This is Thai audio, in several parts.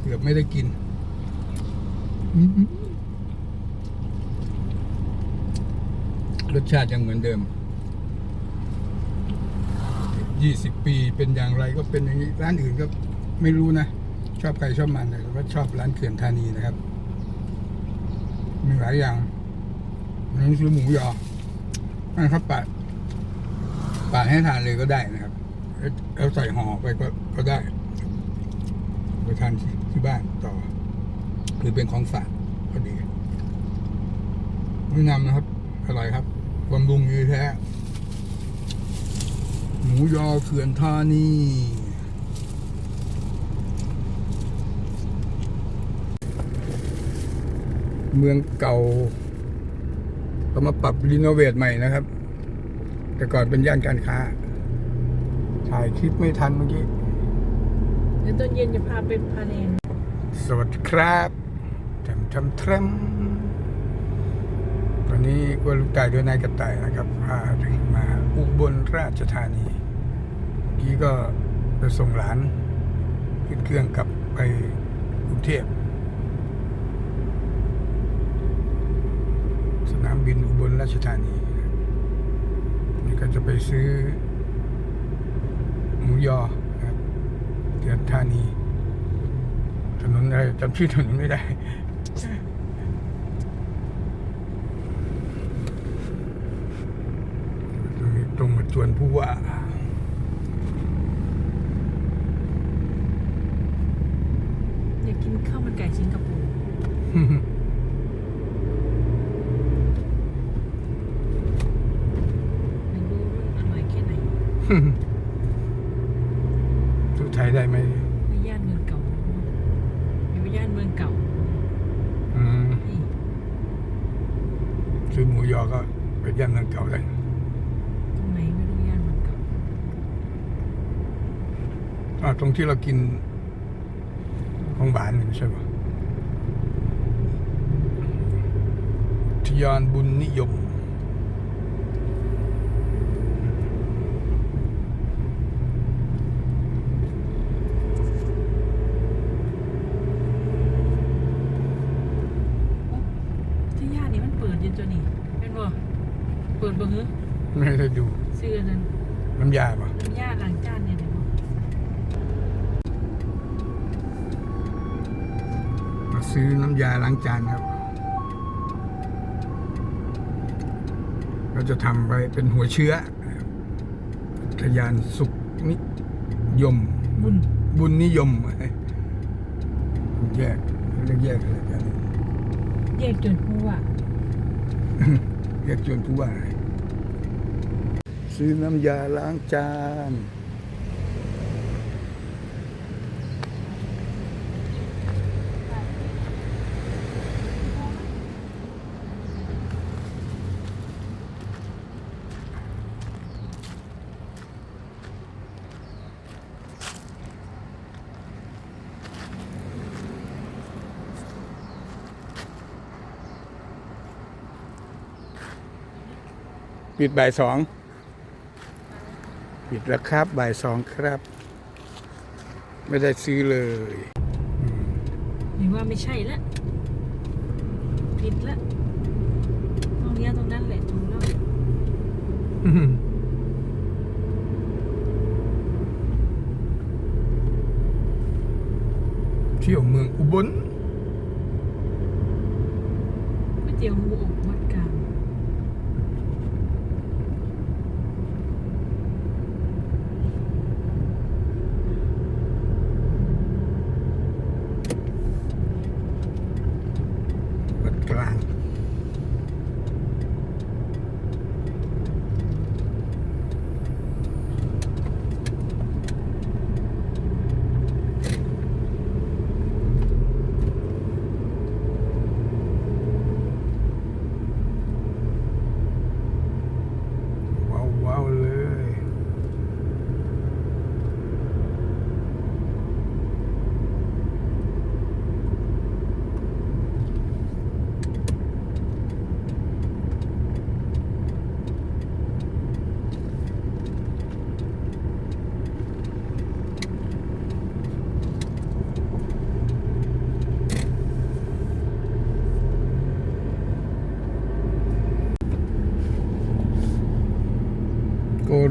เกือบไม่ได้กิน รสชาติยังเหมือนเดิม ยี่สิบปีเป็นอย่างไรก็เป็นอย่างนี้ ร้านอื่นก็ไม่รู้นะ ชอบใครชอบมันแต่ว่าชอบร้านเขื่อนธานีนะครับ มีหลายอย่างนี่คือหมูยอนั่นครับปาดปาดให้ทานเลยก็ได้นะครับ แล้วใส่ห่อไปก็ก็ได้ ไปทานที่ทบ้านต่อ หรือเป็นของฝากก็ดีแนะนำนะครับ อร่อยครับบำรุงดีแท้ หมูยอเขื่อนธานีเมืองเก่าก็มาปรับรีโนเวทใหม่นะครับ แต่ก่อนเป็นย่านการค้า ถ่ายคลิปไม่ทันเมื่อกี้ เดี๋ยวตอนเย็นจะพาไปพาแนนสวัสดีครับทำทำทมตอนนี้ก็ลูกตายด้วยนายกระต่ายนะครับ พามาอุบลราชธานีเมื่อกี้ก็ไปส่งหลานขึ้นเครื่องกลับไปกรุงเทพสนามบินอุบลราชธานีนี่ก็จะไปซื้อ หมูยอ เดือนธานี ถนนอะไรจำชื่อถนนไม่ได้ ตรงมาจวนผู้ว่าอยากกินข้าวมันไก่ชิ้นกับปูร์ไม่รู้มันอร่อยแค่ไหน สุดไทยได้ไหม ในย่านเมืองเก่าอยู่ย่านเมืองเก่า อืม นี่ ซื้อหมูยอก็ไปย่านเมืองเก่าได้ ตรงไหนไม่รู้ย่านเมืองเก่า อ่า ตรงที่เรากินของหวานนี่ไม่ใช่ปะทยานบุญนิยมที่ย่านนี้มันเปิดอยังจนนี่เป็นบ่เปิดบ่ฮึไม่ได้ดู ซื้ออันนั้นน้ำยาปะ น้ำยาล้างจานเนี่ยเดี๋ยวบ่ มา ซื้อน้ำยาล้างจานครับเราจะทำไปเป็นหัวเชื้อนะครับทยานสุขนิยม บุญบุญนิยมแยกเรียกแยกอะไรกันแยกจนผู้ว่าเรียกจวนผู้ว่าซื้อน้ำยาล้างจาน ปิดบ่ายสองปิดแล้วครับบ่ายสองครับ ไม่ได้ซื้อเลยหรือว่าไม่ใช่ละผิดละตรงเนี้ยตรงนั้นแหละถูกแล้วเที่ยวเมืองอุบลก๋วยเตี๋ยวหมูอบวัดกลาง วัดกลาง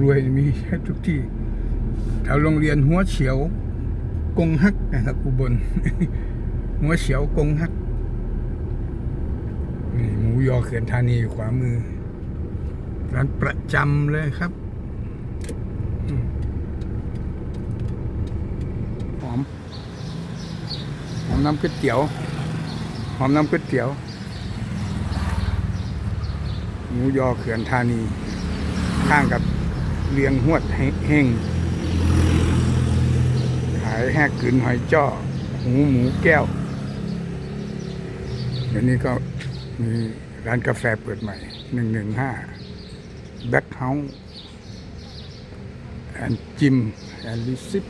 รวยมีทุกที่แถวโรงเรียนหัวเฉียวกงฮักนะครับอุบลหัวเฉียวกงฮักนี่หมูยอเขื่อนธานีขวามือร้านประจำเลยครับหอมหอมน้ำก๋วยเตี๋ยวหอมน้ำก๋วยเตี๋ยวหมูยอเขื่อนธานีข้างกับ เลี้ยงหวดเฮงขายแหกกืนหอยจ้อหูหมูแก้ว เดี๋ยวนี้ก็มีร้านกาแฟเปิดใหม่หนึ่งหนึ่งห้าแบ็คเฮาส์แอนจิมแอนลิซิป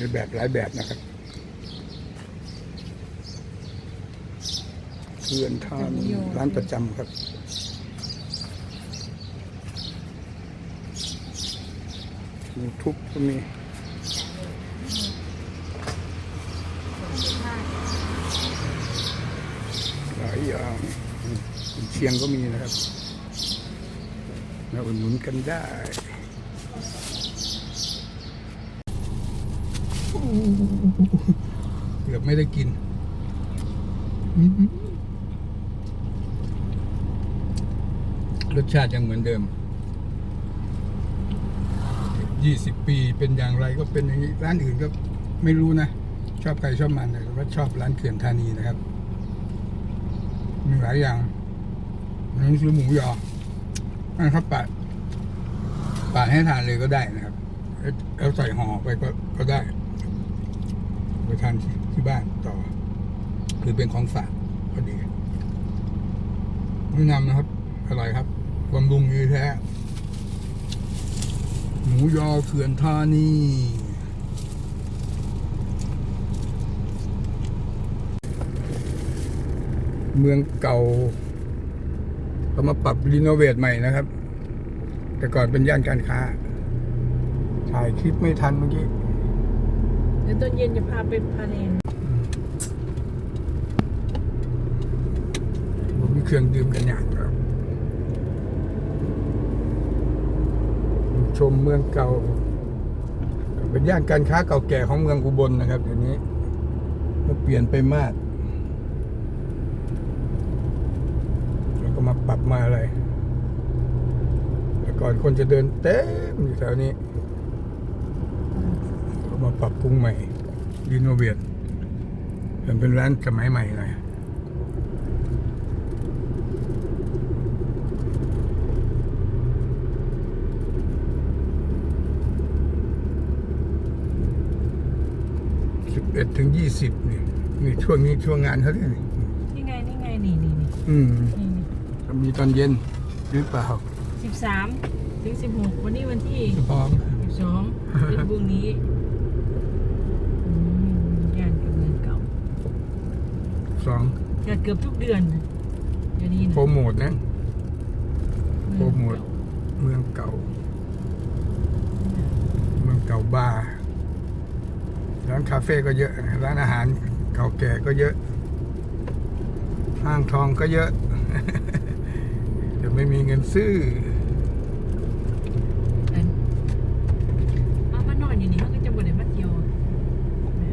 มีแบบหลายแบบนะครับเพื่อนทานร้านประจำครับยูทูบก็มีหลายอย่างเชียงก็มีนะครับมาอุดหนุนกันได้ เกือบไม่ได้กิน รสชาติยังเหมือนเดิมยี่สิบปีเป็นอย่างไรก็เป็นอย่างนี้ ร้านอื่นก็ไม่รู้นะ ชอบใครชอบมันแต่ว่าชอบร้านเขื่อนธานีนะครับ มีหลายอย่างนี่คือหมูยอนั่นครับปาดปาให้ทานเลยก็ได้นะครับเอาใส่ห่อไปก็ก็ได้ ไปทานที่บ้านต่อคือเป็นของฝากก็ดีแนะนำนะครับอร่อยครับบำรุงดีแท้ หมูยอเขื่อนธานีเมืองเก่าเขามาปรับรีโนเวทใหม่นะครับ แต่ก่อนเป็นย่านการค้า ถ่ายคลิปไม่ทันเมื่อกี้ เดี๋ยวตอนเย็นจะพาไปพาแนผมมีเครื่องดื่มกันอย่างครับ ชมเมืองเก่า เป็นย่านการค้าเก่าแก่ของเมืองอุบลนะครับเดี๋ยวนี้ ก็เปลี่ยนไปมาก แล้วก็มาปรับมาอะไรแต่ก่อนคนจะเดินเต็มอยู่แถวนี้ ก็มาปรับปรุงใหม่รีโนเวทเป็นเป็นร้านสมัยใหม่หน่อยสิบเอ็ดถึงยี่สิบนี่นี่ช่วงนี้ช่วงงานเขาเนี่ยนี่นี่ไงนี่ไงนี่นี่นี่อืมนี่มีตอนเย็นหรือเปล่าสิบสามถึงสิบหกวันนี้วันที่พร้อมสิบสองเป็นพรุ่งนี้อืมย่านกับเมืองเก่า สองจะเกือบทุกเดือนนะเดี๋ยวนี้นะโปรโมทนะ โปรโมทเองเก่าเมืองเก่า เมืองเก่าบาร์ร้านคาเฟ่ก็เยอะ ร้านอาหารเก่าแก่ก็เยอะ ห้างทองก็เยอะ แต่ไม่มีเงินซื้ออันเอามานอนอยู่นี่เขาก็จะบ่ได้มาเที่ยวแหม่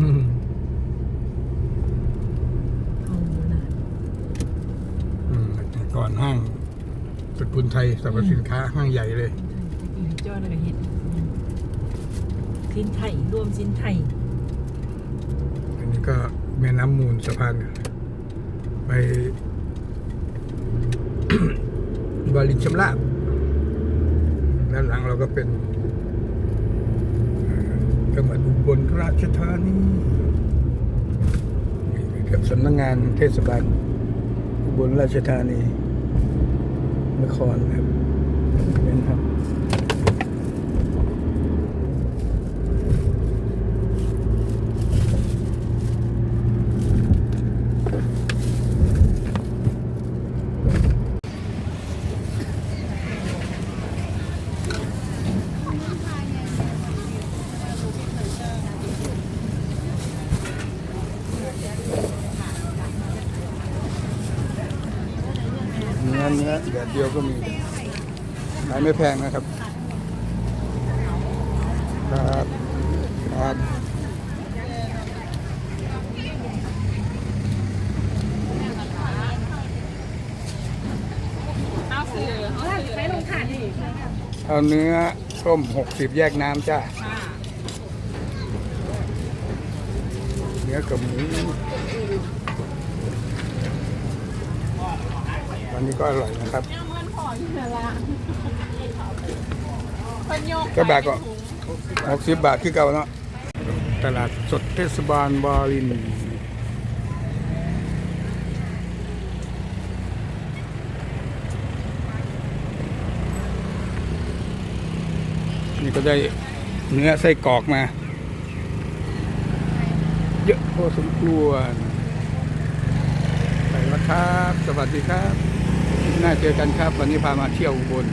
อืม เขาน่ะ อืมแต่ก่ อนห้างตระกูลไทยสรรพสินค้าห้างใหญ่เลยอีกจ้อแล้วก็เห็ดสินไทยรวมสินไทยอันนี้ก็แม่น้ำมูลสะพานไป บาลินชำราบด้านหลังเราก็เป็นเอ่อจังหวัดอุบลราชธานีนี่กับสำนักงานเทศบาลอุบลราชธานี นครครับเป็นครับ นื้อแดด เดียวก็มีขายไม่แพงนะครับ ครับครับเอาสื่อเขาสื่อไปลงถ่านอีกเอาเนื้อต้มหกสิบแยกน้ำจ้าเนื้อกับหมู นนี้ก็อร่อยนะครับเนี่ยเงินขออยู่ในร้านคนโยกกระบะก็หกสิบบาทคือเก่าเนาะตลาดสดเทศบาลบารินนี่ก็ได้เนื้อไส้กรอกมา เยอะพอสมควรไปแล้วครับ สวัสดีครับ น่าเจอกันครับ วันนี้พามาเที่ยวอุบล